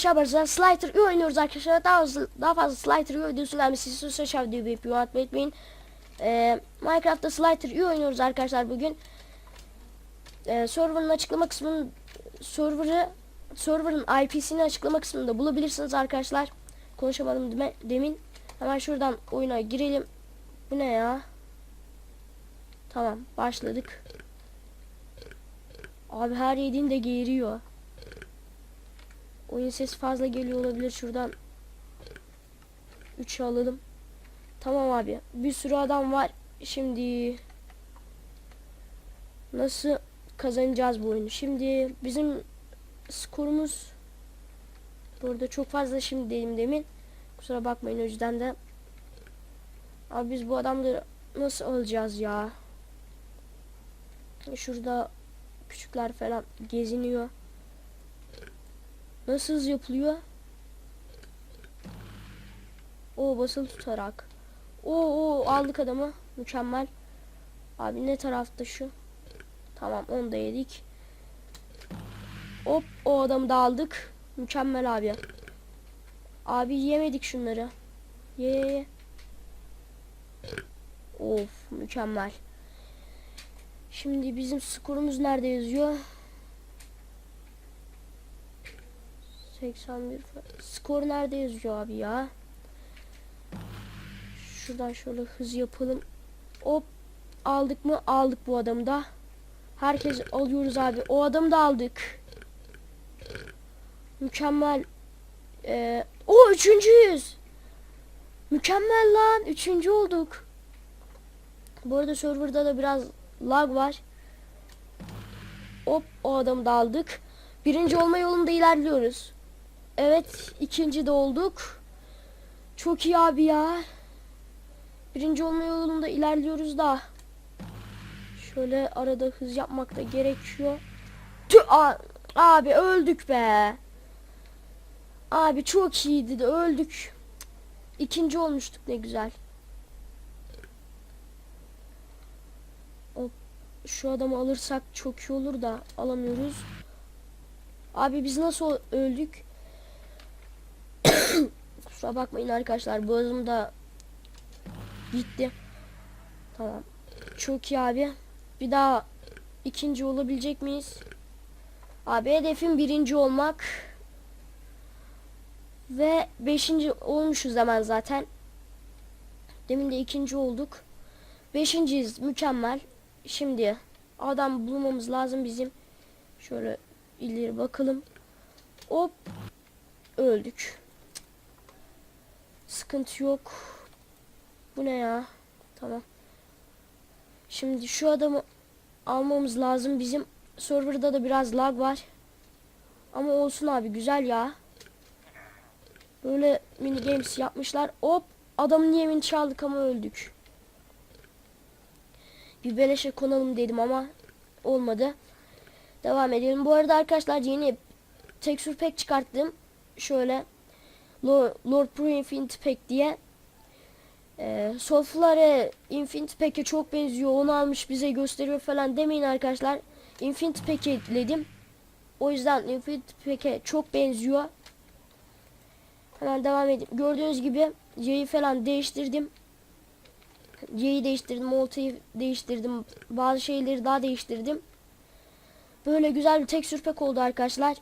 aşağı basın. Slider iyi oynuyoruz arkadaşlar. Daha fazla, daha fazla Slider iyi videosu gelmesi istiyorsanız aşağı videoyu beğenip yorum atmayı. Ee, Minecraft'ta Slider iyi oynuyoruz arkadaşlar bugün. Ee, server'ın açıklama kısmının server'ı server'ın IP'sini açıklama kısmında bulabilirsiniz arkadaşlar. Konuşamadım demin. Hemen şuradan oyuna girelim. Bu ne ya? Tamam başladık. Abi her yediğinde geğiriyor. Oyun sesi fazla geliyor olabilir şuradan. 3'ü alalım. Tamam abi. Bir sürü adam var. Şimdi nasıl kazanacağız bu oyunu? Şimdi bizim skorumuz burada çok fazla şimdi dedim demin. Kusura bakmayın yüzden de. Abi biz bu adamları nasıl alacağız ya? Şurada küçükler falan geziniyor. Nasıl yapılıyor? O basılı tutarak. O o aldık adamı. Mükemmel. Abi ne tarafta şu? Tamam onu da yedik. Hop o adamı da aldık. Mükemmel abi. Abi yemedik şunları. Ye ye ye. Of mükemmel. Şimdi bizim skorumuz nerede yazıyor? 81 fa- skor nerede yazıyor abi ya? Şuradan şöyle hız yapalım. Hop aldık mı? Aldık bu adamı da. Herkes alıyoruz abi. O adamı da aldık. Mükemmel. Ee, o üçüncüyüz. Mükemmel lan. Üçüncü olduk. Bu arada serverda da biraz lag var. Hop o adamı da aldık. Birinci olma yolunda ilerliyoruz. Evet ikinci de olduk. Çok iyi abi ya. Birinci olma yolunda ilerliyoruz da. Şöyle arada hız yapmak da gerekiyor. Tüh, a- abi öldük be. Abi çok iyiydi de öldük. İkinci olmuştuk ne güzel. Hop, şu adamı alırsak çok iyi olur da alamıyoruz. Abi biz nasıl öldük? Kusura bakmayın arkadaşlar boğazım da gitti. Tamam. Çok iyi abi. Bir daha ikinci olabilecek miyiz? Abi hedefim birinci olmak. Ve beşinci olmuşuz hemen zaten. Demin de ikinci olduk. Beşinciyiz. Mükemmel. Şimdi adam bulmamız lazım bizim. Şöyle ileri bakalım. Hop. Öldük. Sıkıntı yok. Bu ne ya? Tamam. Şimdi şu adamı almamız lazım. Bizim serverda da biraz lag var. Ama olsun abi güzel ya. Böyle mini games yapmışlar. Hop adamın yemini çaldık ama öldük. Bir beleşe konalım dedim ama olmadı. Devam edelim. Bu arada arkadaşlar yeni texture pack çıkarttım. Şöyle Lord, Pro Infinity Pack diye. Ee, Soulflare Infinity Pack'e çok benziyor. Onu almış bize gösteriyor falan demeyin arkadaşlar. Infinity Pack'e ekledim. O yüzden Infinity Pack'e çok benziyor. Hemen devam edeyim. Gördüğünüz gibi Y'yi falan değiştirdim. Y'yi değiştirdim, oltayı değiştirdim. Bazı şeyleri daha değiştirdim. Böyle güzel bir texture pack oldu arkadaşlar.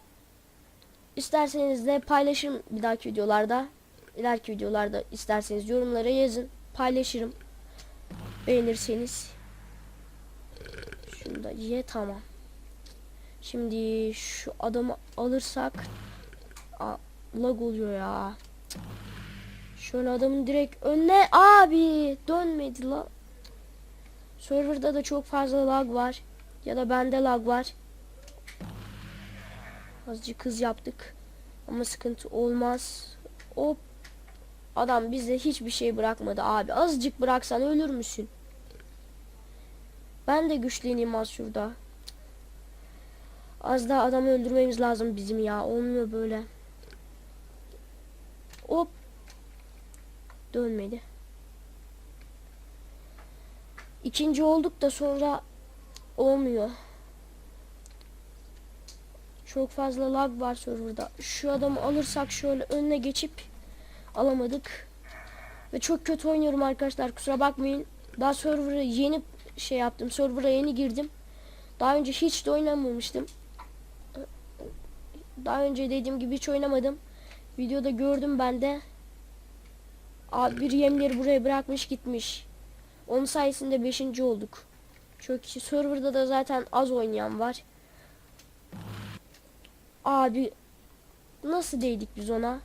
İsterseniz de paylaşırım bir dahaki videolarda. İleriki videolarda isterseniz yorumlara yazın. Paylaşırım. Beğenirseniz. Şunu da ye tamam. Şimdi şu adamı alırsak Aa, lag oluyor ya. Şöyle adamın direkt önüne abi dönmedi la. Serverda da çok fazla lag var. Ya da bende lag var. Azıcık hız yaptık. Ama sıkıntı olmaz. Hop. Adam bize hiçbir şey bırakmadı abi. Azıcık bıraksan ölür müsün? Ben de güçleneyim az şurada. Az daha adamı öldürmemiz lazım bizim ya. Olmuyor böyle. Hop. Dönmedi. İkinci olduk da sonra olmuyor. Çok fazla lag var serverda. Şu adamı alırsak şöyle önüne geçip alamadık. Ve çok kötü oynuyorum arkadaşlar. Kusura bakmayın. Daha server'a yeni şey yaptım. Server'a yeni girdim. Daha önce hiç de oynamamıştım. Daha önce dediğim gibi hiç oynamadım. Videoda gördüm ben de. Abi bir yemleri buraya bırakmış gitmiş. Onun sayesinde 5. olduk. Çok iyi. Server'da da zaten az oynayan var. Abi nasıl değdik biz ona?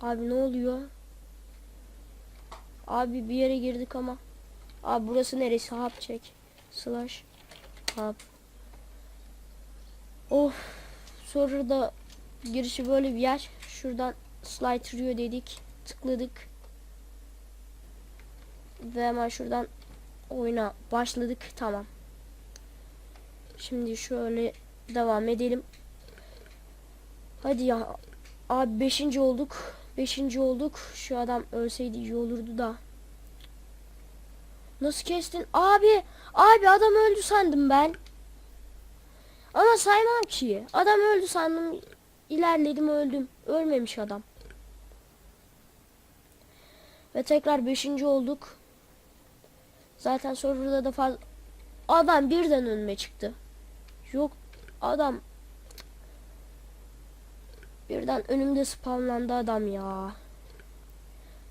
Abi ne oluyor? Abi bir yere girdik ama. Abi burası neresi? Hap çek. Slash. Hap. Of. Sonra da girişi böyle bir yer. Şuradan slide Rio dedik. Tıkladık. Ve hemen şuradan oyuna başladık. Tamam. Şimdi şöyle devam edelim. Hadi ya. Abi 5. olduk. 5. olduk. Şu adam ölseydi iyi olurdu da. Nasıl kestin? Abi, abi adam öldü sandım ben. Ama saymam ki. Adam öldü sandım. İlerledim öldüm. Ölmemiş adam. Ve tekrar 5. olduk. Zaten serverda da fazla... Adam birden önüme çıktı. Yok adam birden önümde spawnlandı adam ya.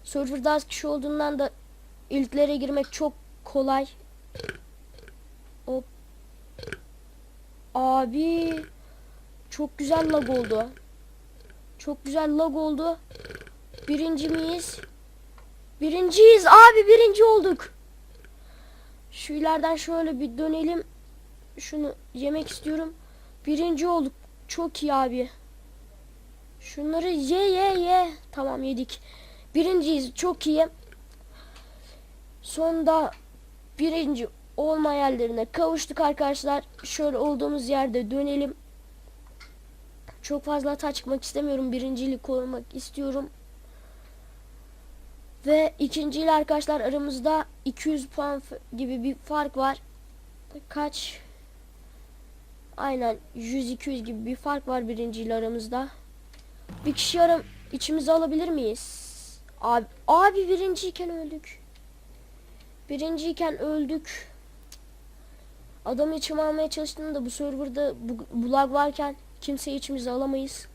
Serverda az kişi olduğundan da ilklere girmek çok kolay. Hop. Abi çok güzel lag oldu. Çok güzel lag oldu. Birinci miyiz? Birinciyiz abi birinci olduk. Şu ileriden şöyle bir dönelim. Şunu yemek istiyorum. Birinci olduk. Çok iyi abi. Şunları ye ye ye. Tamam yedik. Birinciyiz. Çok iyi. Sonunda birinci olma yerlerine kavuştuk arkadaşlar. Şöyle olduğumuz yerde dönelim. Çok fazla hata çıkmak istemiyorum. Birinciliği korumak istiyorum. Ve ikinciyle arkadaşlar aramızda 200 puan gibi bir fark var. Kaç? Aynen 100-200 gibi bir fark var birinciyle aramızda. Bir kişi aram içimize alabilir miyiz? Abi, abi birinciyken öldük. Birinciyken öldük. Adamı içime almaya çalıştığımda bu serverda bu, bu lag varken kimseyi içimize alamayız.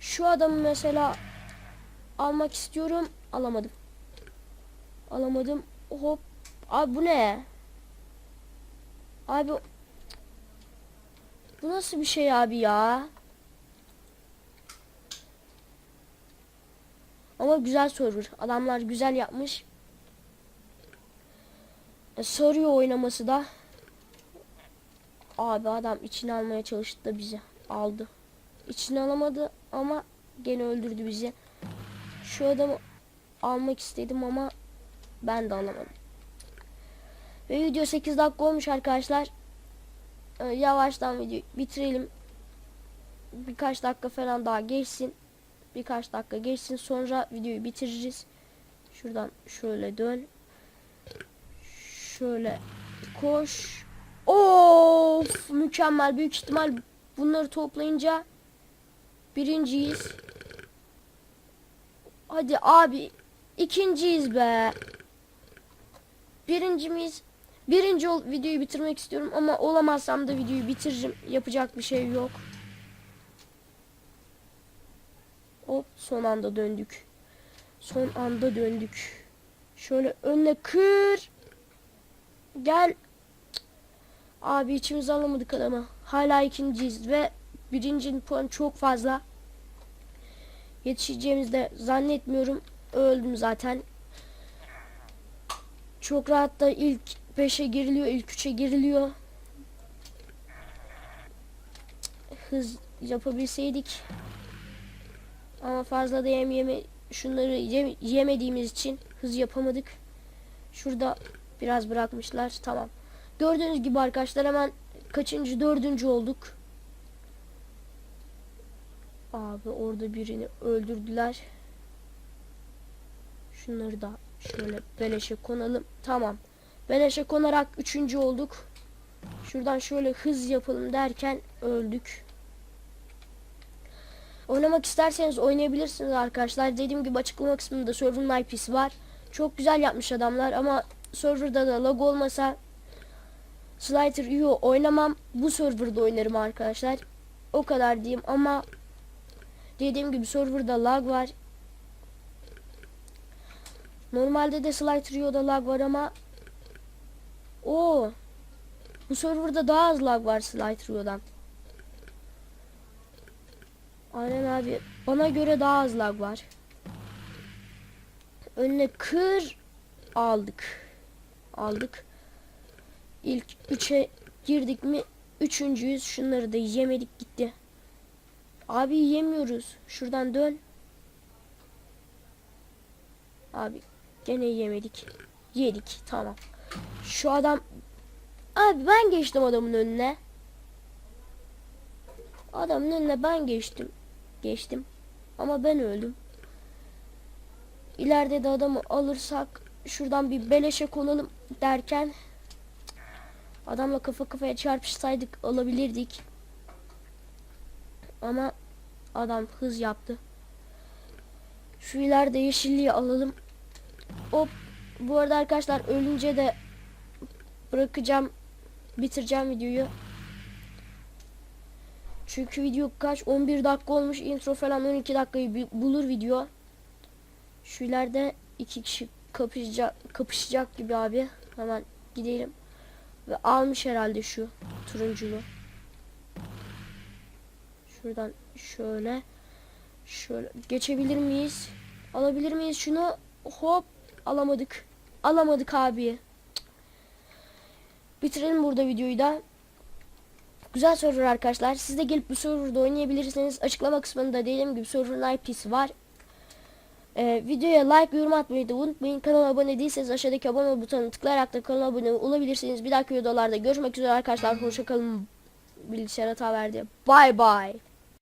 Şu adamı mesela almak istiyorum. Alamadım. Alamadım. Hop. Abi bu ne? Abi bu nasıl bir şey abi ya? Ama güzel server. Adamlar güzel yapmış. E, soruyor oynaması da. Abi adam içine almaya çalıştı da bizi aldı. İçine alamadı ama gene öldürdü bizi. Şu adamı almak istedim ama ben de alamadım. Ve video 8 dakika olmuş arkadaşlar. Ee, yavaştan videoyu bitirelim. Birkaç dakika falan daha geçsin. Birkaç dakika geçsin sonra videoyu bitiririz. Şuradan şöyle dön. Şöyle koş. Of mükemmel büyük ihtimal bunları toplayınca birinciyiz. Hadi abi ikinciyiz be. Birinci miyiz? Birinci ol videoyu bitirmek istiyorum ama olamazsam da videoyu bitiririm. Yapacak bir şey yok. Hop son anda döndük. Son anda döndük. Şöyle önüne kır. Gel. Abi içimizi alamadık adama. Hala ikinciyiz ve birincinin puanı çok fazla. Yetişeceğimizi de zannetmiyorum. Öldüm zaten. Çok rahat da ilk 5'e giriliyor, ilk 3'e giriliyor. Hız yapabilseydik. Ama fazla da yem yeme şunları yem, yemediğimiz için hız yapamadık. Şurada biraz bırakmışlar. Tamam. Gördüğünüz gibi arkadaşlar hemen kaçıncı dördüncü olduk. Abi orada birini öldürdüler. Şunları da şöyle beleşe konalım. Tamam. Beleşe konarak üçüncü olduk. Şuradan şöyle hız yapalım derken öldük. Oynamak isterseniz oynayabilirsiniz arkadaşlar. Dediğim gibi açıklama kısmında server'ın IP'si var. Çok güzel yapmış adamlar ama serverda da lag olmasa Slider Io oynamam. Bu serverda oynarım arkadaşlar. O kadar diyeyim ama dediğim gibi serverda lag var. Normalde de Slider Io'da lag var ama o bu serverda daha az lag var Slider Io'dan. Aynen abi. Bana göre daha az lag var. Önüne kır aldık. Aldık. İlk 3'e girdik mi? Üçüncüyüz. Şunları da yemedik gitti. Abi yemiyoruz. Şuradan dön. Abi gene yemedik. Yedik. Tamam. Şu adam Abi ben geçtim adamın önüne. Adamın önüne ben geçtim. Geçtim. Ama ben öldüm. İleride de adamı alırsak şuradan bir beleşe konalım derken adamla kafa kafaya çarpışsaydık alabilirdik. Ama adam hız yaptı. Şu ileride yeşilliği alalım. Hop. Bu arada arkadaşlar ölünce de bırakacağım bitireceğim videoyu. Çünkü video kaç 11 dakika olmuş intro falan 12 dakikayı bulur video. Şu ileride iki kişi kapışacak kapışacak gibi abi. Hemen gidelim. Ve almış herhalde şu turunculu. Şuradan şöyle şöyle geçebilir miyiz? Alabilir miyiz şunu? Hop alamadık. Alamadık abi. Bitirelim burada videoyu da. Güzel server arkadaşlar. Siz de gelip bu serverda oynayabilirsiniz. Açıklama kısmında dediğim gibi server'ın IP'si var. Ee, videoya like, yorum atmayı da unutmayın. Kanala abone değilseniz aşağıdaki abone butonuna tıklayarak da kanala abone olabilirsiniz. Bir dahaki videolarda görüşmek üzere arkadaşlar. Hoşçakalın. Bilgisayar hata verdi. Bye bye.